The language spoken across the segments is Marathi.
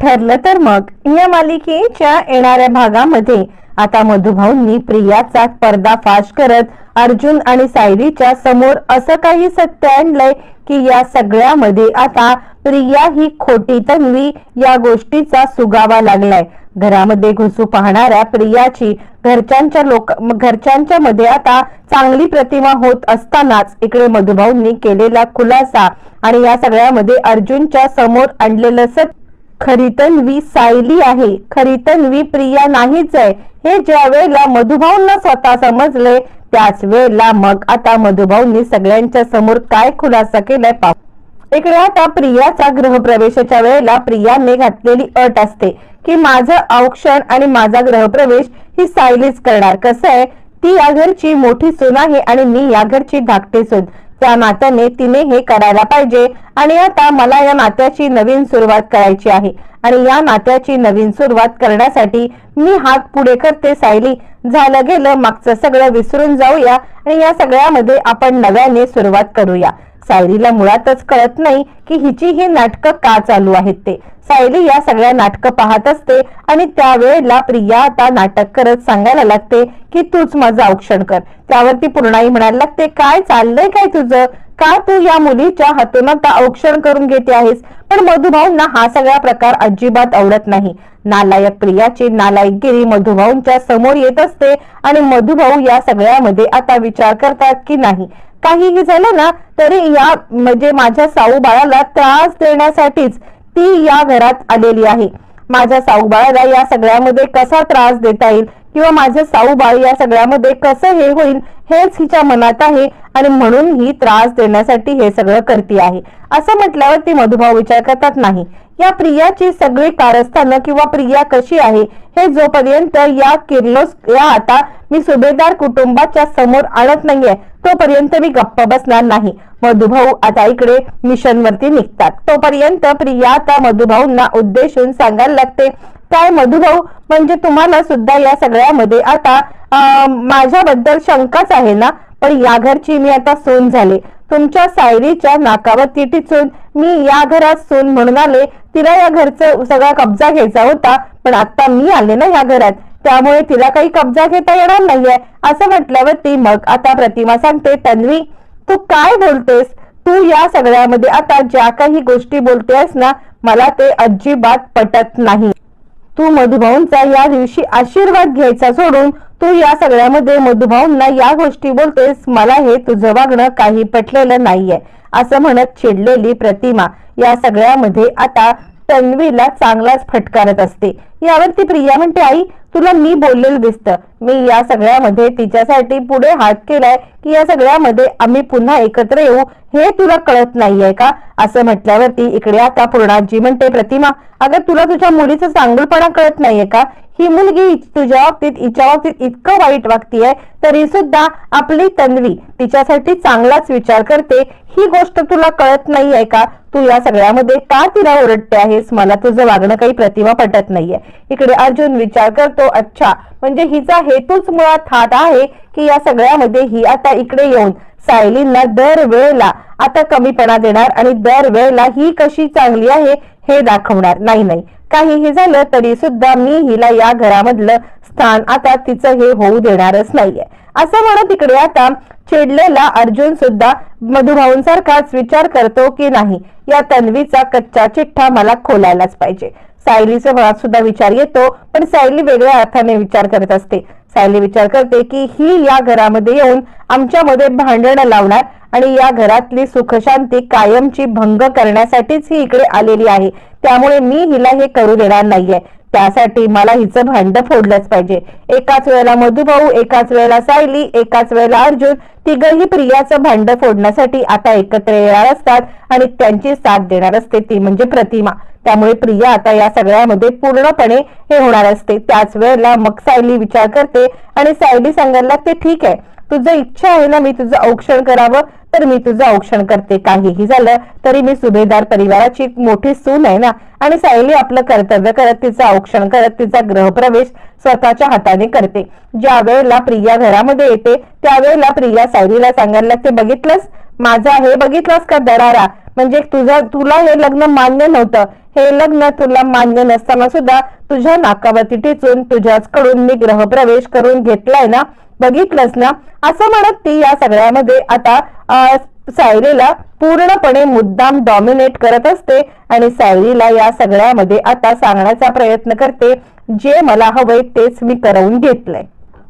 ठरलं तर मग. या मालिकेच्या येणाऱ्या भागामध्ये आता मधुभाऊंनी प्रियाचा पर्दाफाश करत अर्जुन आणि सायरीच्या समोर असं काही सत्य आणलंय की या सगळ्यामध्ये आता प्रिया ही खोटी तन्वी या गोष्टीचा सुगावा लागलाय. घरामध्ये घुसू पाहणाऱ्या प्रियाची घरच्यांच्या लोक घरच्यांच्या मध्ये आता चांगली प्रतिमा होत असतानाच इकडे मधुभाऊंनी केलेला खुलासा आणि या सगळ्यामध्ये अर्जुनच्या समोर आणलेलं सत्य खरी तन्वी सायली आहे खरी तन्वी प्रिया नाहीच आहे. हे ज्या वेळेला मधुभाऊंना स्वतः समजले त्याच वेळेला मग आता मधुभाऊंनी सगळ्यांच्या समोर काय खुलासा केलाय पाहू. इकडे आता प्रियाचा गृहप्रवेशाच्या वेळेला प्रियाने घातलेली अट असते की माझं औक्षण आणि माझा गृहप्रवेश ही सायलीच करणार. कसं आहे? ती या घरची मोठी सून आहे आणि मी या घरची धाकटी सून. त्या नात्याने तिने हे करायला पाहिजे. आणि आता मला या नात्याची नवीन सुरुवात करायची आहे. आणि या नात्याची नवीन सुरुवात करण्यासाठी मी हात पुढे करते सायली. झालं गेलं मागचं सगळं विसरून जाऊया. आणि या सगळ्यामध्ये आपण नव्याने सुरुवात करूया. सायलीला मुळातच कळत नाही की हिची ही नाटकं का चालू आहेत ते. सायली या सगळ्या नाटकं पाहत असते आणि त्यावेळेला प्रिया आता नाटक करत सांगायला लागते की तूच माझं औक्षण कर. त्यावरती पूर्णाई म्हणायला लागते काय चाललंय काय तुझं? का तू या मुलीच्या हातून आता औक्षण करून घेते आहेस? पण मधुभाऊंना हा सगळा प्रकार अजिबात आवडत नाही. नालायक प्रियाची नालायकगिरी मधुभाऊंच्या समोर येत असते आणि मधुभाऊ या सगळ्यामध्ये आता विचार करतात की नाही. काहीही झालं ना तरी या म्हणजे माझ्या साऊ बाळाला त्रास देण्यासाठीच ती या घरात आलेली आहे. माझ्या साऊबाळाला या सगळ्यामध्ये कसा त्रास देता येईल? किंवा माझं साऊबाळ या सगळ्यामध्ये कसं हे होईल? हेच हिच्या मनात आहे आणि म्हणून ही त्रास देण्यासाठी हे सगळं करते आहे. असं म्हटल्यावर ती मधुभाऊ विचार करतात नाही या प्रियाची सगळी कारस्थानं किंवा प्रिया कशी आहे हे जोपर्यंत या किर्लोस या आता मी सुभेदार कुटुंबाच्या समोर आणत नाहीये तोपर्यंत मी गप्प बसणार नाही. मधुभाऊ आता इकडे मिशन वरती निघतात. तोपर्यंत प्रिया आता मधुभाऊंना उद्देशून सांगायला लागते काय मधुभाऊ म्हणजे तुम्हाला सुद्धा या सगळ्यामध्ये आता माझ्याबद्दल शंकाच आहे ना? पण या घरची मी आता सून झाले. तुमच्या सायरीच्या नाकावरती टिचून मी या घरात सून म्हणून आले तिला या घरचं सगळा कब्जा घ्यायचा होता पण आता मी आले ना या घरात त्यामुळे तिला काही कब्जा घेता येणार नाहीये असं म्हटल्यावरती मग आता प्रतिमा सांगते तन्वी तू काय बोलतेस? तू या सगळ्यामध्ये आता ज्या काही गोष्टी बोलतेस ना मला ते अजिबात पटत नाही. तू मधुभाऊंचा या दिवशी आशीर्वाद घ्यायचा सोडून तू या सगळ्यामध्ये मधुभाऊंना या गोष्टी बोलतेस मला हे तुझं वागणं काही पटलेलं नाहीये. असं म्हणत चिडलेली प्रतिमा या सगळ्यामध्ये आता तन्वीला चांगलाच फटकारत असते. यावरती प्रिया म्हणते आई तुला मी बोललेलं दिसतं. मी या सगळ्यामध्ये तिच्यासाठी पुढे हात केलाय की या सगळ्यामध्ये आम्ही पुन्हा एकत्र येऊ हे तुला कळत नाहीये का? असं म्हटल्यावरती इकडे आता पूर्णाजी म्हणते प्रतिमा अगं तुला तुझ्या मुलीचं चांगलपणा कळत नाहीये का? ही मुलगी तुझ्या बाबतीत हिच्या बाबतीत इतकं वाईट वागतीये तरी सुद्धा आपली तन्वी तिच्यासाठी चांगलाच विचार करते. ही गोष्ट तुला कळत नाहीये का? तू या सगळ्यामध्ये का तिला ओरडते आहेस? मला तुझं वागणं काही प्रतिमा पटत नाहीये. इकडे अर्जुन विचार करतो अच्छा म्हणजे हिचा हेतूच मुळात हात आहे की या सगळ्यामध्ये ही आता इकडे येऊन सायलींना दर वेळेला आता कमीपणा देणार आणि दर वेळेला ही कशी चांगली आहे हे दाखवणार? नाही नाही काहीही झालं तरी सुद्धा मी हिला या घरामधलं स्थान आता तिचं हे होऊ देणारच नाहीये. असं म्हणत इकडे आता चिडलेला अर्जुन सुद्धा मधुभाऊंसारखाच विचार करतो की नाही? या तन्वीचा कच्चा चिठ्ठा मला खोलायलाच पाहिजे. सायलीच्या मनात सुद्धा विचार येतो पण सायली वेगळ्या अर्थाने विचार करत असते. सायली विचार करते की ही या घरामध्ये येऊन आमच्यामध्ये भांडणं लावणार आणि या घरातली सुखशांती कायमची भंग करण्यासाठीच ही इकडे आलेली आहे. त्यामुळे मी हिला हे करू देणार नाहीये. त्यासाठी मला हिचं भांड फोडलंच पाहिजे. एकाच वेळेला मधुभाऊ एकाच वेळेला सायली एकाच वेळेला अर्जुन तिघही प्रियाचं भांड फोडण्यासाठी आता एकत्र येणार असतात आणि त्यांची साथ देणार असते ती म्हणजे प्रतिमा. त्यामुळे प्रिया आता या सगळ्यामध्ये पूर्णपणे हे होणार असते. त्याच वेळेला मग सायली विचार करते आणि सायली सांगायला लागते ठीक आहे तुझं इच्छा आहे ना मी तुझं औक्षण करावं तर मी तुझं औक्षण करते. काहीही झालं तरी मी सुभेदार परिवाराची एक मोठी सून आहे ना. आणि सायली आपलं कर्तव्य करत तिचं औक्षण करत तिचा गृहप्रवेश स्वतःच्या हाताने करते. ज्या वेळेला प्रिया घरामध्ये येते त्यावेळेला प्रिया सायलीला सांगायला लागते बघितलंस? माझा हे बघितलंस का दरारा? म्हणजे तुझा तुला हे लग्न मान्य नव्हतं. हे लग्न तुला मान्य नसताना सुद्धा तुझ्या नाकावरती टिचून तुझ्याचकडून मी ग्रहप्रवेश करून घेतलाय ना बघितलंस ना? असं म्हणत ती या सगळ्यामध्ये आता सायरीला सायलीला पूर्णपणे मुद्दाम डॉमिनेट करत असते आणि सायलीला या सगळ्यामध्ये आता सांगण्याचा प्रयत्न करते जे मला हवंय तेच मी करवून घेतलंय.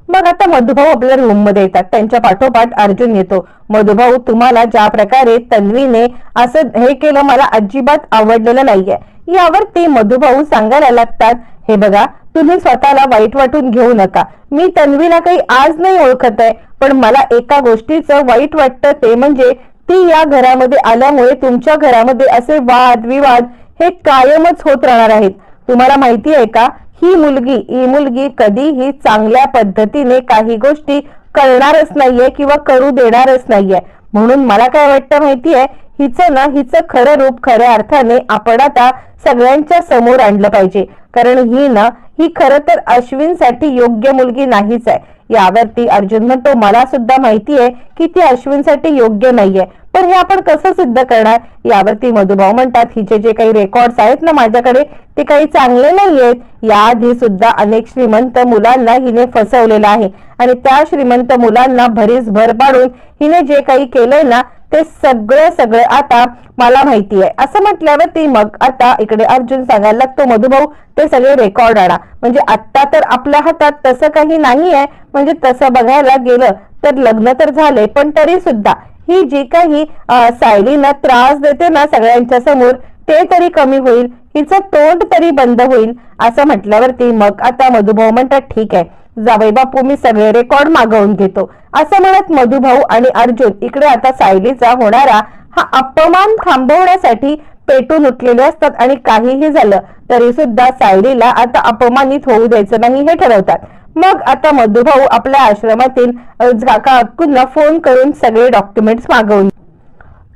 मग आता मधुभाऊ आपल्या रूममध्ये येतात. त्यांच्या पाठोपाठ अर्जुन येतो. मधुभाऊ तुम्हाला ज्या प्रकारे तन्वीने असं हे केलं मला अजिबात आवडलेलं नाहीये. यावरती मधुभाऊ सांगायला लागतात हे बघा तुम्ही स्वतःला वाईट वाटून घेऊ नका. मी तन्वीला काही आज नाही ओळखत आहे पण मला एका गोष्टीचं वाईट वाटतं ते म्हणजे ती या घरामध्ये आल्यामुळे तुमच्या घरामध्ये असे वाद विवाद हे कायमच होत राहणार आहेत. तुम्हाला माहिती आहे का? ही मुलगी ही मुलगी कधीही चांगल्या पद्धतीने काही गोष्टी करणारच नाहीये किंवा करू देणारच नाहीये. म्हणून मला काय वाटतं माहितीये हिचं ना हिचं खरं रूप खऱ्या अर्थाने आपण आता सगळ्यांच्या समोर आणलं पाहिजे. कारण ही ना ही खरं तर अश्विनसाठी योग्य मुलगी नाहीच आहे. यावरती अर्जुन म्हणतो मला सुद्धा माहिती आहे की ती अश्विनसाठी योग्य नाहीये. पण हे आपण कसं सिद्ध करणार? यावरती मधुभाऊ म्हणतात हिचे जे काही रेकॉर्ड्स आहेत ना माझ्याकडे ते काही चांगले नाहीयेत. याआधी सुद्धा अनेक श्रीमंत मुलांना हिने फसवलेलं आहे. आणि त्या श्रीमंत मुलांना भरीस भर पाडून हिने जे काही केलंय ना ते सगळं सगळं आता मला माहिती आहे. असं म्हटल्यावरती मग आता इकडे अर्जुन सांगायला लागतो मधुभाऊ ते सगळे रेकॉर्ड आणा. म्हणजे आता तर आपल्या हातात तसं काही नाही आहे म्हणजे तसं बघायला गेलं तर लग्न तर झालंय पण तरी सुद्धा ही जी काही सायलीला त्रास देते ना सगळ्यांच्या समोर ते तरी कमी होईल. हिचं तोंड तरी बंद होईल. असं म्हटल्यावरती मग आता मधुभाऊ म्हणतात ठीक आहे. जावई बापू मी सगळे रेकॉर्ड मागवून घेतो. असं म्हणत मधुभाऊ आणि अर्जुन इकडे आता सायलीचा होणारा हा अपमान थांबवण्यासाठी पेटून उठलेले असतात आणि काहीही झालं तरी सुद्धा सायलीला आता अपमानित होऊ द्यायचं नाही हे ठरवतात. मग आता मधुभाऊ आपल्या आश्रमातील झाका काका अक्कूंना फोन करून सगळे डॉक्युमेंट्स मागवून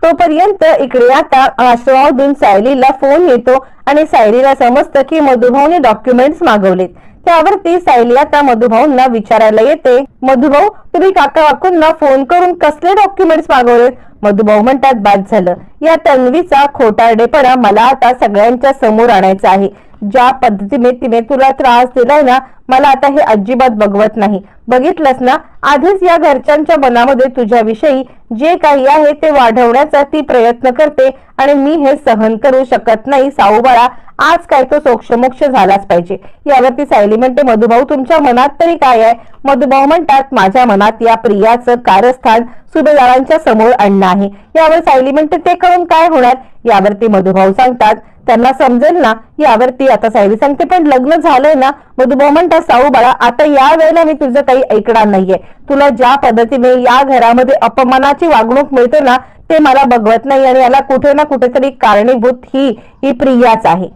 तोपर्यंत इकडे आता आश्रमामधून सायलीला फोन येतो आणि सायलीला समजतं की मधुभाऊने डॉक्युमेंट्स मागवलेत. त्यावरती सायली आता मधुभाऊंना विचारायला येते. मधुभाऊ तुम्ही काका काकूंना फोन करून कसले डॉक्युमेंट्स मागवलेत? मधुभाऊ म्हणतात बाद झालं. या तन्वीचा खोटारडेपणा मला आता सगळ्यांच्या समोर आणायचा आहे. ज्या पद्धतीने तिने तुला त्रास दिलाय ना मला आता हे अजिबात बघवत नाही. बघितलंस ना आधीच या घरच्यांच्या मनामध्ये तुझ्याविषयी जे काही आहे ते वाढवण्याचा ती प्रयत्न करते आणि मी हे सहन करू शकत नाही साऊबाळा आज काय तो सोक्षमोक्ष झालाच पाहिजे. यावरती सायली म्हणते मधुभाऊ तुमच्या मनात तरी काय आहे? मधुभाऊ म्हणतात माझ्या मनात या प्रियाचं कारस्थान सुभेदारांच्या समोर आणणं आहे. यावर सायली म्हणते ते करून काय होणार? यावरती मधुभाऊ सांगतात त्यांना समजेल ना यावर ती आता सायली सांगते पण लग्न झालंय ना मधुभाऊ म्हणतात साऊ बाळा आता या वेळेला मी तुझं काही ऐकणार नाहीये. तुला ज्या पद्धतीने या घरामध्ये अपमानाची वागणूक मिळते ना ते मला बघवत नाही आणि याला कुठे ना कुठेतरी कारणीभूत ही ही प्रियाच आहे.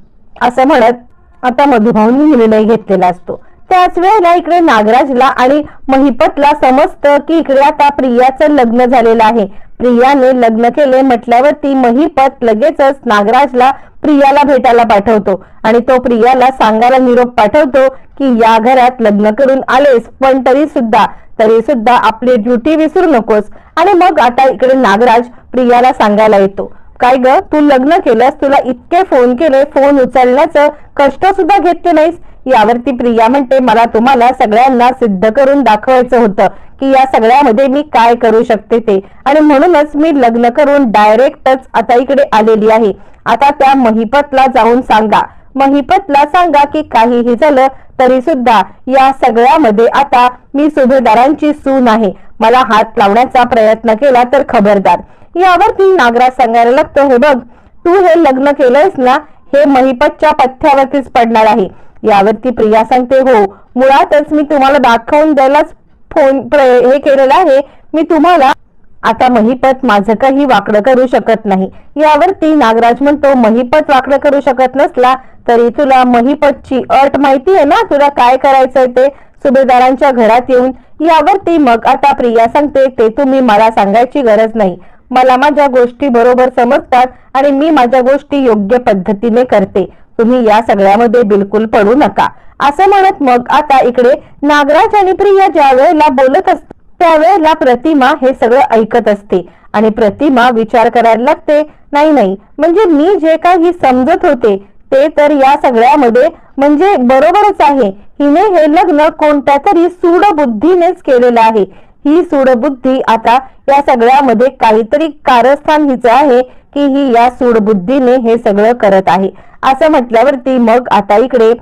असं म्हणत आता मधुभाऊंनी निर्णय घेतलेला असतो. त्याच वेळेला इकडे नागराजला आणि महिपतला समजतं की इकडे आता प्रियाचं लग्न झालेलं आहे. प्रियाने लग्न केले म्हटल्यावरती महिपत लगेचच नागराजला प्रियाला भेटायला पाठवतो. आणि तो प्रियाला सांगायला निरोप पाठवतो की या घरात लग्न करून आलेस पण तरी सुद्धा तरी सुद्धा आपली ड्युटी विसरू नकोस. आणि मग आता इकडे नागराज प्रियाला सांगायला येतो. काय ग तू लग्न केलंस तुला इतके फोन केले फोन उचलण्याचं कष्ट सुद्धा घेतले नाहीस? यावरती प्रिया म्हणते मला तुम्हाला सगळ्यांना सिद्ध करून दाखवायचं होतं की या सगळ्यामध्ये मी काय करू शकते ते. आणि म्हणूनच मी लग्न करून डायरेक्टच आता इकडे आलेली आहे. आता त्या महिपतला जाऊन सांगा. महिपतला सांगा की काहीही झालं तरी सुद्धा या सगळ्यामध्ये आता मी सुभेदारांची सून आहे. मला हात लावण्याचा प्रयत्न केला तर खबरदार. यावरती नागराज सांगायला लागतो हे बघ तू हे लग्न केलंयस ना हे महिपतच्या पथ्यावरतीच पडणार आहे. यावरती प्रिया सांगते हो मुळातच मी तुम्हाला दाखवून द्यायलाच फोन प्र- हे केलेलं आहे. मी तुम्हाला आता महिपत माझं काही वाकडं करू शकत नाही. यावरती नागराज म्हणतो महिपत वाकडं करू शकत नसला तरी तुला महिपतची अट माहिती आहे ना? तुला काय करायचंय ते? सुभेदारांच्या घरात येऊन यावरती मग आता प्रिया सांगते ते तुम्ही मला सांगायची गरज नाही. मला माझ्या गोष्टी बरोबर समजतात आणि मी माझ्या गोष्टी योग्य पद्धतीने करते. तुम्ही या सगळ्यामध्ये बिलकुल पडू नका. असं म्हणत मग आता इकडे नागराज आणि प्रिया ज्या वेळेला बोलत असते त्यावेळेला प्रतिमा हे सगळं ऐकत असते. आणि प्रतिमा विचार करायला लागते नाही नाही म्हणजे मी जे काही समजत होते ते तर या सगळ्यामध्ये म्हणजे बरोबरच आहे. हिने हे लग्न कोणत्या तरी सूडबुद्धीनेच केलेलं आहे. ही सूडबुद्धी आता या सगळ्यामध्ये काहीतरी कारस्थान हिचं आहे की ही या सूडबुद्धीने हे सगळं करत आहे. असं म्हटल्यावरती मग आता इकडे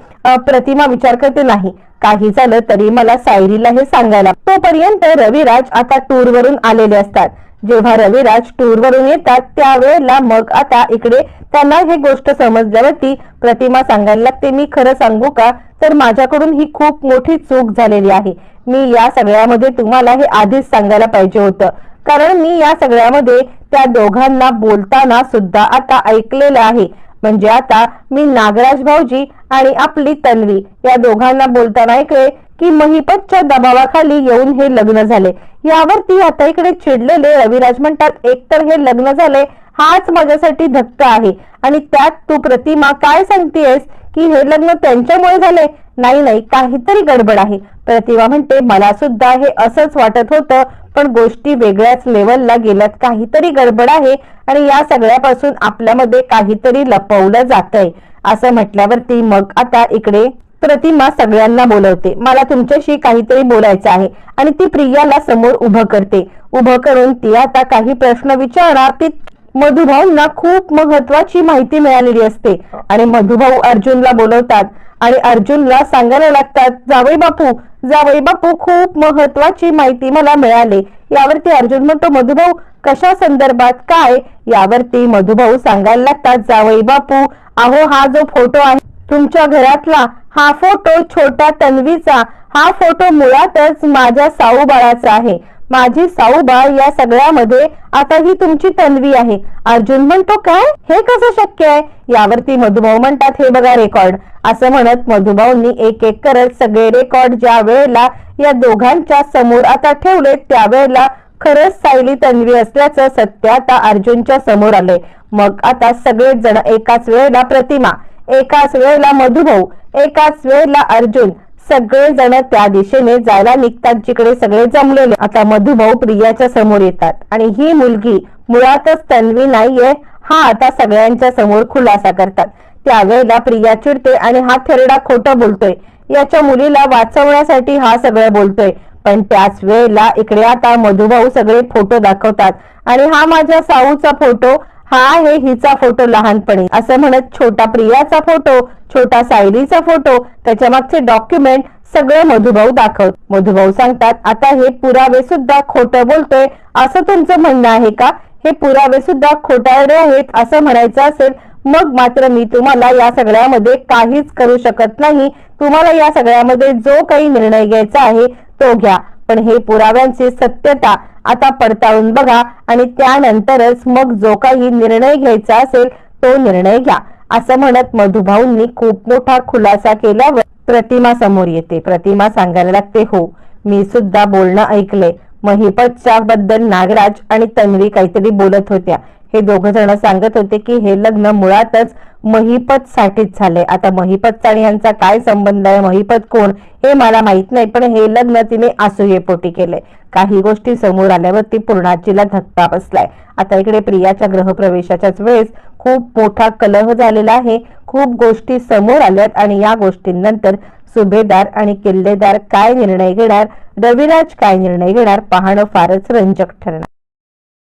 प्रतिमा विचार करते नाही काही झालं तरी मला सायरीला हे सांगायला. तोपर्यंत रविराज आता टूर वरून आलेले असतात. जेव्हा रविराज टूरवरून येतात त्यावेळेला मग आता इकडे त्यांना हे गोष्ट समजल्यावरती प्रतिमा सांगायला लागते. मी खरं सांगू का? तर माझ्याकडून ही खूप मोठी चूक झालेली आहे. मी या सगळ्यामध्ये तुम्हाला हे आधीच सांगायला पाहिजे होतं. कारण मी या सगळ्यामध्ये त्या दोघांना बोलताना सुद्धा आता ऐकलेलं आहे. म्हणजे आता मी नागराज भाऊजी आणि आपली तन्वी या दोघांना बोलताना ऐकले. की महिपतच्या दबावाखाली येऊन हे लग्न झाले. यावरती आता इकडे चिडलेले रविराज म्हणतात एकतर हे लग्न झाले हाच माझ्यासाठी धक्का आहे. आणि त्यात तू प्रतिमा काय सांगतेयस की हे लग्न त्यांच्यामुळे झाले? नाही नाही काहीतरी गडबड आहे. प्रतिमा म्हणते मला सुद्धा हे असंच वाटत होतं पण गोष्टी वेगळ्याच लेवलला गेल्यात. काहीतरी गडबड आहे आणि या सगळ्यापासून आपल्यामध्ये काहीतरी लपवलं जातंय. असं म्हटल्यावरती मग आता इकडे प्रतिमा सगळ्यांना बोलवते. मला तुमच्याशी काहीतरी बोलायचं आहे आणि ती प्रियाला समोर उभं करते. उभं करून ती आता काही प्रश्न विचारणार ती मधुभाऊंना खूप महत्वाची माहिती मिळालेली असते. आणि मधुभाऊ अर्जुनला बोलवतात आणि अर्जुनला सांगायला लागतात जावई बापू जावई बापू खूप महत्वाची माहिती मला मिळाली. यावरती अर्जुन म्हणतो मधुभाऊ कशा संदर्भात काय? यावरती मधुभाऊ सांगायला लागतात जावई बापू अहो हा जो फोटो आहे तुमच्या घरातला हा फोटो छोट्या तन्वीचा हा फोटो मुळातच माझ्या साऊबाळाचा आहे. माझी साऊबाळ या सगळ्यामध्ये आता ही तुमची तन्वी आहे. अर्जुन म्हणतो काय? हे कसं शक्य आहे? यावरती मधुभाऊ म्हणतात हे बघा रेकॉर्ड. असं म्हणत मधुभाऊंनी एक एक करत सगळे रेकॉर्ड ज्या वेळेला या दोघांच्या समोर आता ठेवले त्यावेळेला खरंच सायली तन्वी असल्याचं सत्य आता अर्जुनच्या समोर आलंय. मग आता सगळेच जण एकाच वेळेला प्रतिमा एकाच वेळेला मधुभाऊ एकाच वेळेला अर्जुन. सगळे जण त्या दिशेने जायला निघतात जिकडे सगळे जमलेले. आता मधुभाऊ प्रियाच्या समोर येतात. आणि ही मुलगी मुळातच तन्वी नाहीये. हा आता सगळ्यांच्या समोर खुलासा करतात. त्यावेळेला प्रिया चिडते आणि हा थेरडा खोटं बोलतोय. याच्या मुलीला वाचवण्यासाठी हा सगळं बोलतोय. पण त्याच वेळेला इकडे आता मधुभाऊ सगळे फोटो दाखवतात. आणि हा माझ्या साऊचा फोटो हा आहे हिचा फोटो लहानपणी. असं म्हणत छोटा प्रियाचा फोटो छोटा सायलीचा फोटो त्याच्या मागचे डॉक्युमेंट सगळे मधुभाऊ दाखवत. मधुभाऊ सांगतात आता हे पुरावे सुद्धा खोटं बोलतोय असं तुमचं म्हणणं आहे का? हे पुरावे सुद्धा खोटारडे आहेत असं म्हणायचं असेल मग मात्र मी तुम्हाला या सगळ्यामध्ये काहीच करू शकत नाही. तुम्हाला या सगळ्यामध्ये जो काही निर्णय घ्यायचा आहे तो घ्या. पण हे पुराव्यांची सत्यता आता पडताळून बघा आणि त्यानंतरच मग जो काही निर्णय घ्यायचा असेल तो निर्णय घ्या. असं म्हणत मधुभाऊंनी खूप मोठा खुलासा केल्यावर प्रतिमा समोर येते. प्रतिमा सांगायला लागते हो मी सुद्धा बोलणं ऐकलंय. महिपतच्या बद्दल नागराज आणि तन्वी काहीतरी बोलत होत्या. हे दोघ जण सांगत होते की हे लग्न मुळातच महिपत साठीच झाले आता महिपतचा आणि यांचा काय संबंध आहे? महिपत कोण? हे मला माहीत नाही पण हे लग्न तिने असूयेपोटी केलंय. काही गोष्टी समोर आल्यावर ती पूर्णाजीला धक्का बसलाय. आता इकडे प्रियाच्या ग्रहप्रवेशाच्याच वेळेस खूप मोठा कलह झालेला आहे. खूप गोष्टी समोर आल्यात आणि या गोष्टींनंतर सुभेदार आणि किल्लेदार काय निर्णय घेणार? रविराज काय निर्णय घेणार? पाहणं फारच रंजक ठरणार.